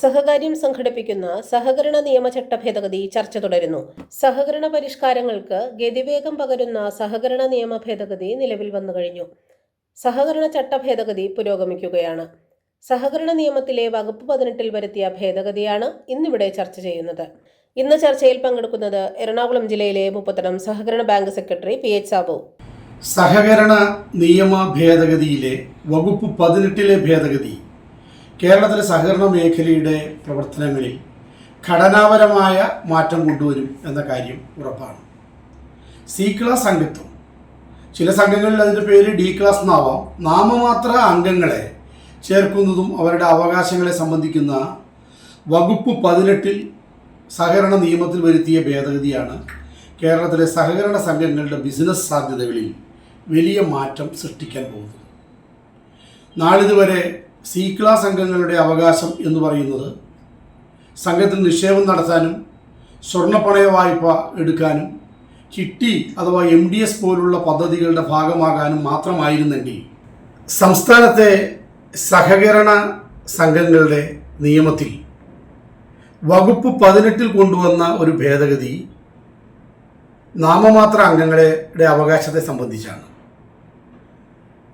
സഹകാര്യം സംഘടിപ്പിക്കുന്ന സഹകരണ നിയമചട്ട ഭേദഗതി ചർച്ച തുടരുന്നു. സഹകരണ പരിഷ്കാരങ്ങൾക്ക് ഗതിവേഗം പകരുന്ന സഹകരണ നിയമ ഭേദഗതി നിലവിൽ വന്നു കഴിഞ്ഞു. സഹകരണ ചട്ട ഭേദഗതി പുരോഗമിക്കുകയാണ്. സഹകരണ നിയമത്തിലെ വകുപ്പ് പതിനെട്ടിൽ വരുത്തിയ ഭേദഗതിയാണ് ഇന്നിവിടെ ചർച്ച ചെയ്യുന്നത്. ഇന്ന് ചർച്ചയിൽ പങ്കെടുക്കുന്നത് എറണാകുളം ജില്ലയിലെ മുപ്പത്തടം സഹകരണ bank secretary P H Sabu. സഹകരണ നിയമ ഭേദഗതിയിലെ വകുപ്പ് പതിനെട്ടിലെ ഭേദഗതി കേരളത്തിലെ സഹകരണ മേഖലയുടെ പ്രവർത്തനങ്ങളിൽ ഘടനാപരമായ മാറ്റം കൊണ്ടുവരും എന്ന കാര്യം ഉറപ്പാണ്. സി ക്ലാസ് അംഗത്വം. ചില സംഘങ്ങളിൽ അതിന്റെ പേര് ഡി ക്ലാസ് എന്നാവാം. നാമമാത്ര അംഗങ്ങളെ ചേർക്കുന്നതും അവരുടെ അവകാശങ്ങളെ സംബന്ധിക്കുന്ന വകുപ്പ് പതിനെട്ടിൽ സഹകരണ നിയമത്തിൽ വരുത്തിയ ഭേദഗതിയാണ് കേരളത്തിലെ സഹകരണ സംഘങ്ങളുടെ ബിസിനസ് സാധ്യതകളിൽ വലിയ മാറ്റം സൃഷ്ടിക്കാൻ പോകുന്നത്. നാളിതുവരെ സി ക്ലാസ് അംഗങ്ങളുടെ അവകാശം എന്ന് പറയുന്നത് സംഘത്തിൽ നിക്ഷേപം നടത്താനും സ്വർണപ്പണയ വായ്പ എടുക്കാനും കിട്ടി അഥവാ എം ഡി എസ് പോലുള്ള പദ്ധതികളുടെ ഭാഗമാകാനും മാത്രമായിരുന്നെങ്കിൽ സംസ്ഥാനത്തെ സഹകരണ സംഘങ്ങളുടെ നിയമത്തിൽ വകുപ്പ് പതിനെട്ടിൽ കൊണ്ടുവന്ന ഒരു ഭേദഗതി നാമമാത്ര അംഗങ്ങളുടെ അവകാശത്തെ സംബന്ധിച്ചാണ്.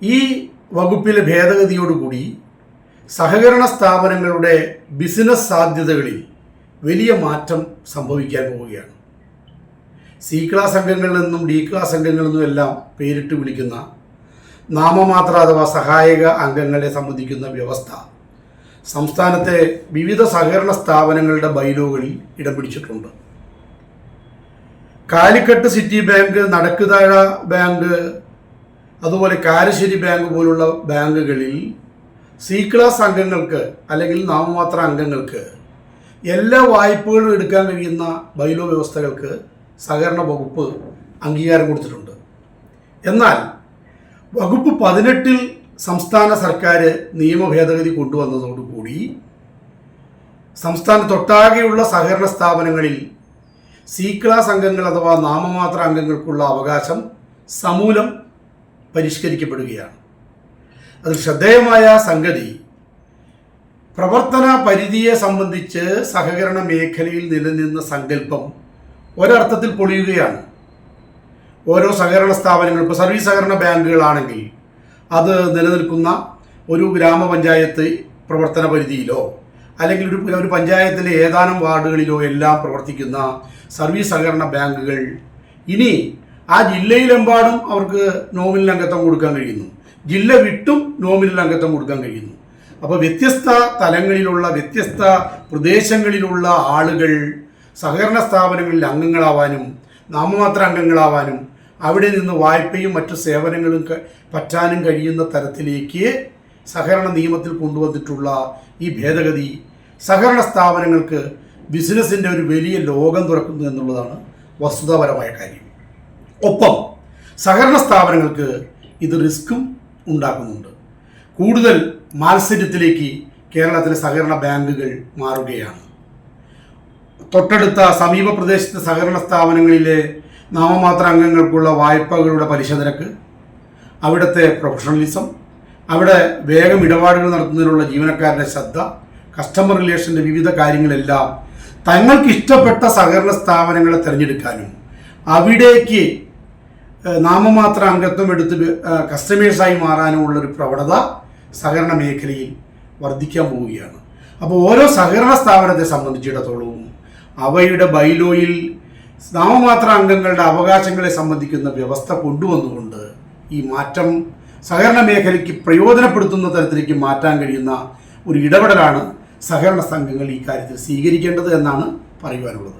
ഈ വകുപ്പിലെ ഭേദഗതിയോടുകൂടി സഹകരണ സ്ഥാപനങ്ങളുടെ ബിസിനസ് സാധ്യതകളിൽ വലിയ മാറ്റം സംഭവിക്കാൻ പോവുകയാണ്. സി ക്ലാസ് അംഗങ്ങളിൽ നിന്നും ഡി ക്ലാസ് അംഗങ്ങളിൽ നിന്നും എല്ലാം പേരിട്ട് വിളിക്കുന്ന നാമമാത്ര അഥവാ സഹായക അംഗങ്ങളെ സംബന്ധിക്കുന്ന വ്യവസ്ഥ സംസ്ഥാനത്തെ വിവിധ സഹകരണ സ്ഥാപനങ്ങളുടെ ബൈലോകളിൽ ഇടം പിടിച്ചിട്ടുണ്ട്. Calicut city bank Nadakkuthazha bank അതുപോലെ കാരശ്ശേരി ബാങ്ക് പോലുള്ള ബാങ്കുകളിൽ സി ക്ലാസ് അംഗങ്ങൾക്ക് അല്ലെങ്കിൽ നാമമാത്ര അംഗങ്ങൾക്ക് എല്ലാ വായ്പകളും എടുക്കാൻ കഴിയുന്ന ബൈലോ വ്യവസ്ഥകൾക്ക് സഹകരണ വകുപ്പ് അംഗീകാരം കൊടുത്തിട്ടുണ്ട്. എന്നാൽ വകുപ്പ് പതിനെട്ടിൽ സംസ്ഥാന സർക്കാർ നിയമ ഭേദഗതി കൊണ്ടുവന്നതോടുകൂടി സംസ്ഥാനത്തൊട്ടാകെയുള്ള സഹകരണ സ്ഥാപനങ്ങളിൽ സി ക്ലാസ് അംഗങ്ങൾ അഥവാ നാമമാത്ര അംഗങ്ങൾക്കുള്ള അവകാശം സമൂലം പരിഷ്കരിക്കപ്പെടുകയാണ്. അതിൽ ശ്രദ്ധേയമായ സംഗതി പ്രവർത്തന പരിധിയെ സംബന്ധിച്ച് സഹകരണ മേഖലയിൽ നിലനിന്ന സങ്കല്പം ഒരർത്ഥത്തിൽ പൊളിയുകയാണ്. ഓരോ സഹകരണ സ്ഥാപനങ്ങൾ ഇപ്പോൾ സർവീസ് സഹകരണ ബാങ്കുകളാണെങ്കിൽ അത് നിലനിൽക്കുന്ന ഒരു ഗ്രാമപഞ്ചായത്ത് പ്രവർത്തന പരിധിയിലോ അല്ലെങ്കിൽ ഒരു ഒരു പഞ്ചായത്തിലെ ഏതാനും വാർഡുകളിലോ എല്ലാം പ്രവർത്തിക്കുന്ന സർവീസ് സഹകരണ ബാങ്കുകൾ ഇനി ആ ജില്ലയിലെമ്പാടും അവർക്ക് നോമിനൽ അംഗത്വം കൊടുക്കാൻ കഴിയുന്നു. ജില്ല വിട്ടും നോമിനൽ അംഗത്വം കൊടുക്കാൻ കഴിയുന്നു. അപ്പോൾ വ്യത്യസ്ത തലങ്ങളിലുള്ള വ്യത്യസ്ത പ്രദേശങ്ങളിലുള്ള ആളുകൾ സഹകരണ സ്ഥാപനങ്ങളിൽ അംഗങ്ങളാവാനും നാമമാത്ര അംഗങ്ങളാവാനും അവിടെ നിന്ന് വായ്പയും മറ്റു സേവനങ്ങളും പറ്റാനും കഴിയുന്ന തരത്തിലേക്ക് സഹകരണ നിയമത്തിൽ കൊണ്ടുവന്നിട്ടുള്ള ഈ ഭേദഗതി സഹകരണ സ്ഥാപനങ്ങൾക്ക് ബിസിനസ്സിന്റെ ഒരു വലിയ ലോകം തുറക്കുന്നു എന്നുള്ളതാണ് വസ്തുതാപരമായ കാര്യം. ഒപ്പം സഹകരണ സ്ഥാപനങ്ങൾക്ക് ഇത് റിസ്ക്കും ഉണ്ടാക്കുന്നുണ്ട്. കൂടുതൽ മാത്സര്യത്തിലേക്ക് കേരളത്തിലെ സഹകരണ ബാങ്കുകൾ മാറുകയാണ്. തൊട്ടടുത്ത സമീപ പ്രദേശത്തെ സഹകരണ സ്ഥാപനങ്ങളിലെ നാമമാത്ര അംഗങ്ങൾക്കുള്ള വായ്പകളുടെ പലിശ നിരക്ക് അവിടുത്തെ പ്രൊഫഷണലിസം അവിടെ വേഗം ഇടപാടുകൾ നടത്തുന്നതിനുള്ള ജീവനക്കാരുടെ ശ്രദ്ധ കസ്റ്റമർ റിലേഷന്റെ വിവിധ കാര്യങ്ങളെല്ലാം തങ്ങൾക്ക് ഇഷ്ടപ്പെട്ട സഹകരണ സ്ഥാപനങ്ങളെ തിരഞ്ഞെടുക്കാനും അവിടേക്ക് നാമമാത്ര അംഗത്വം എടുത്ത് കസ്റ്റമേഴ്സായി മാറാനുമുള്ളൊരു പ്രവണത സഹകരണ മേഖലയിൽ വർദ്ധിക്കാൻ പോവുകയാണ്. അപ്പോൾ ഓരോ സഹകരണ സ്ഥാപനത്തെ സംബന്ധിച്ചിടത്തോളവും അവയുടെ ബൈലോയിൽ നാമമാത്ര അംഗങ്ങളുടെ അവകാശങ്ങളെ സംബന്ധിക്കുന്ന വ്യവസ്ഥ കൊണ്ടുവന്നുകൊണ്ട് ഈ മാറ്റം സഹകരണ മേഖലയ്ക്ക് പ്രയോജനപ്പെടുത്തുന്ന തരത്തിലേക്ക് മാറ്റാൻ കഴിയുന്ന ഒരു ഇടപെടലാണ് സഹകരണ സംഘങ്ങൾ ഈ കാര്യത്തിൽ സ്വീകരിക്കേണ്ടത് എന്നാണ് പറയുവാനുള്ളത്.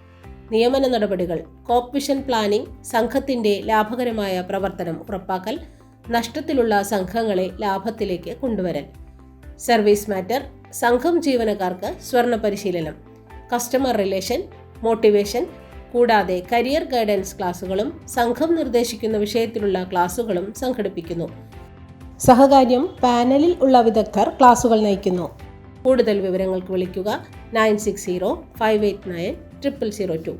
നിയമന നടപടികൾ കോപ്പിഷൻ പ്ലാനിംഗ് സംഘത്തിന്റെ ലാഭകരമായ പ്രവർത്തനം ഉറപ്പാക്കൽ നഷ്ടത്തിലുള്ള സംഘങ്ങളെ ലാഭത്തിലേക്ക് കൊണ്ടുവരൽ. സർവീസ് മാറ്റർ സംഘം ജീവനക്കാർക്ക് സ്വർണ പരിശീലനം. കസ്റ്റമർ റിലേഷൻ മോട്ടിവേഷൻ കൂടാതെ കരിയർ ഗൈഡൻസ് ക്ലാസുകളും സംഘം നിർദ്ദേശിക്കുന്ന വിഷയത്തിലുള്ള ക്ലാസുകളും സംഘടിപ്പിക്കുന്നു. സഹകാര്യം പാനലിൽ ഉള്ള വിദഗ്ധർ ക്ലാസുകൾ നയിക്കുന്നു. കൂടുതൽ വിവരങ്ങൾക്ക് വിളിക്കുക nine six zero five eight nine triple zero two